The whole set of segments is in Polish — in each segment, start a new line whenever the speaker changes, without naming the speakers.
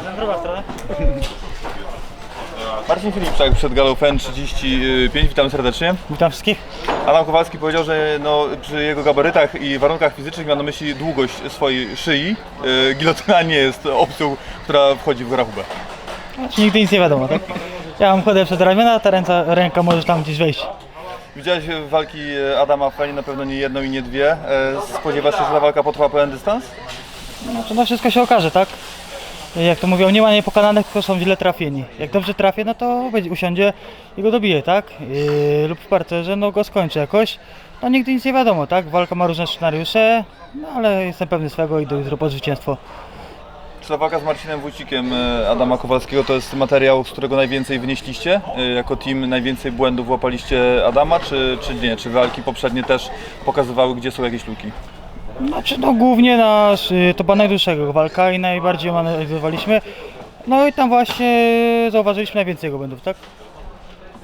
Druga strona.
Marcin Filipczak przed galą FEN 35, witam serdecznie.
Witam wszystkich.
Adam Kowalski powiedział, że no, przy jego gabarytach i warunkach fizycznych miał na myśli długość swojej szyi. Yy, Gilotyna nie jest opcją, która wchodzi w rachubę.
Znaczy, nigdy nic nie wiadomo, tak? Ja mam chodę przed ramiona, ta ręka, ręka może tam gdzieś wejść.
Widziałeś walki Adama w Fenie, na pewno nie jedną i nie dwie. E, Spodziewasz się, że ta walka potrwa pełen dystans?
Znaczy, no wszystko się okaże, tak? Jak to mówią, nie ma niepokonanych, tylko są źle trafieni. Jak dobrze trafię, no to usiądzie i go dobije, tak? Lub w parterze, no go skończy jakoś. No nigdy nic nie wiadomo, tak? Walka ma różne scenariusze, no ale jestem pewny swego i do zwycięstwo.
Ta walka z Marcinem Wójcikiem e, Adama Kowalskiego to jest materiał, z którego najwięcej wynieśliście? E, Jako team najwięcej błędów łapaliście Adama, czy, czy nie? Czy walki poprzednie też pokazywały, gdzie są jakieś luki?
Znaczy, no głównie nasz, y, to była najdłuższa walka i najbardziej ją analizowaliśmy. No i tam właśnie zauważyliśmy najwięcej jego błędów, tak?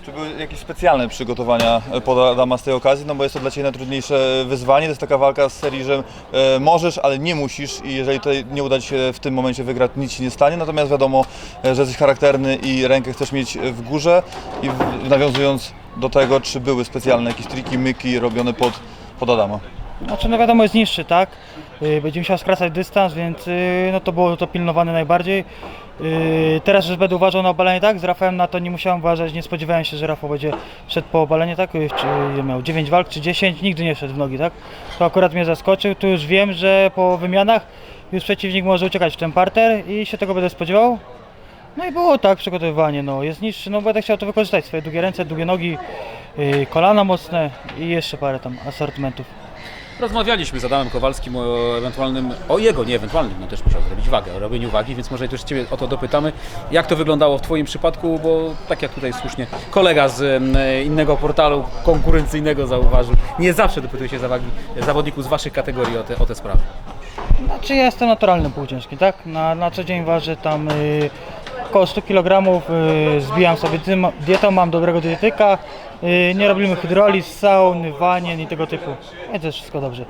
Czy były jakieś specjalne przygotowania e, pod Adama z tej okazji? No bo jest to dla Ciebie najtrudniejsze wyzwanie. To jest taka walka z serii, że e, możesz, ale nie musisz i jeżeli to nie uda Ci się w tym momencie wygrać, nic się nie stanie. Natomiast wiadomo, e, że jesteś charakterny i rękę chcesz mieć w górze i w, nawiązując do tego, czy były specjalne jakieś triki, myki robione pod, pod Adama.
Znaczy, no wiadomo, jest niższy, tak? Y, Będzie musiał skracać dystans, więc y, no to było to pilnowane najbardziej. Y, Teraz już będę uważał na obalenie, tak? Z Rafałem na to nie musiałem uważać, nie spodziewałem się, że Rafał będzie szedł po obalenie, tak? Czy miał 9 walk czy 10, nigdy nie szedł w nogi, tak? To akurat mnie zaskoczył, tu już wiem, że po wymianach już przeciwnik może uciekać w ten parter i się tego będę spodziewał. No i było tak przygotowywanie, no jest niższy, no będę chciał to wykorzystać, swoje długie ręce, długie nogi, kolana mocne i jeszcze parę tam asortymentów.
Rozmawialiśmy z Adamem Kowalskim o ewentualnym, o jego, nie ewentualnym, no też musiał zrobić wagę, o robieniu wagi, więc może też Ciebie o to dopytamy. Jak to wyglądało w Twoim przypadku, bo tak jak tutaj słusznie kolega z innego portalu konkurencyjnego zauważył, nie zawsze dopytuje się za wagi zawodników z Waszych kategorii o te, o te sprawy.
Znaczy ja jestem naturalnym półciężkim, tak? Na, na co dzień ważę tam y, około 100 kg, y, zbijam sobie dietą, mam dobrego dietetyka, y, nie robimy hydroliz, saun, wanien i tego typu. Więc jest wszystko dobrze.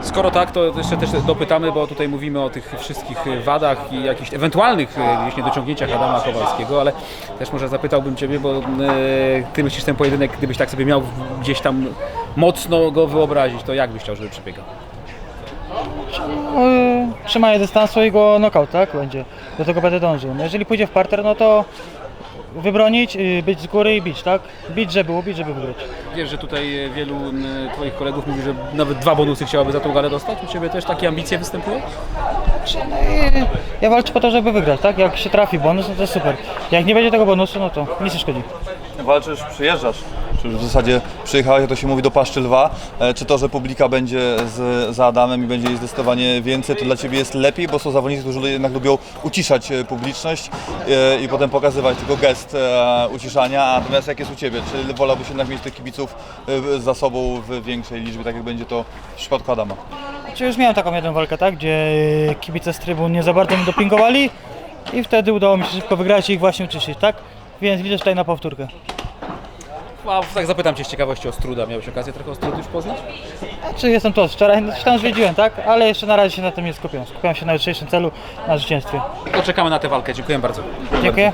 Skoro tak, to jeszcze też dopytamy, bo tutaj mówimy o tych wszystkich wadach i jakichś ewentualnych gdzieś niedociągnięciach Adama Kowalskiego, ale też może zapytałbym Ciebie, bo Ty myślisz ten pojedynek, gdybyś tak sobie miał gdzieś tam mocno go wyobrazić, to jak byś chciał, żeby przebiegał?
Y, trzymanie dystansu i go knockout, tak? Będzie. Do tego będę dążył. No jeżeli pójdzie w parter, no to wybronić, y, być z góry i bić, tak? Bić, żeby było, bić, żeby wygrać.
Wiesz, że tutaj e, wielu m, Twoich kolegów mówi, że nawet dwa bonusy chciałaby za tą galę dostać. U Ciebie też takie ambicje występują?
No i ja walczę po to, żeby wygrać, tak? Jak się trafi bonus, no to super. Jak nie będzie tego bonusu, no to nic nie szkodzi.
Walczysz, przyjeżdżasz, w zasadzie przyjechałeś, jak to się mówi, do Paszczy Lwa. E, Czy to, że publika będzie z, za Adamem i będzie jej zdecydowanie więcej, to dla Ciebie jest lepiej, bo są zawodnicy, którzy jednak lubią uciszać e, publiczność e, i potem pokazywać tylko gest uciszania, natomiast jak jest u Ciebie? Czy wolałbyś jednak mieć tych kibiców za sobą w większej liczbie, tak jak będzie to w przypadku Adama?
Czy już miałem taką jedną walkę, tak? Gdzie kibice z trybun nie za bardzo mi dopingowali i wtedy udało mi się szybko wygrać i ich właśnie uciszyć, tak? Więc widzę tutaj na powtórkę.
A tak zapytam Cię z ciekawości o Struda. Miałeś okazję trochę o Strud już poznać?
Czy jestem to wczoraj, no, tam zwiedziłem, tak? Ale jeszcze na razie się na tym nie skupiam. Skupiam się na jutrzejszym celu, na zwycięstwie.
To czekamy na tę walkę. Dziękuję bardzo.
Dziękuję.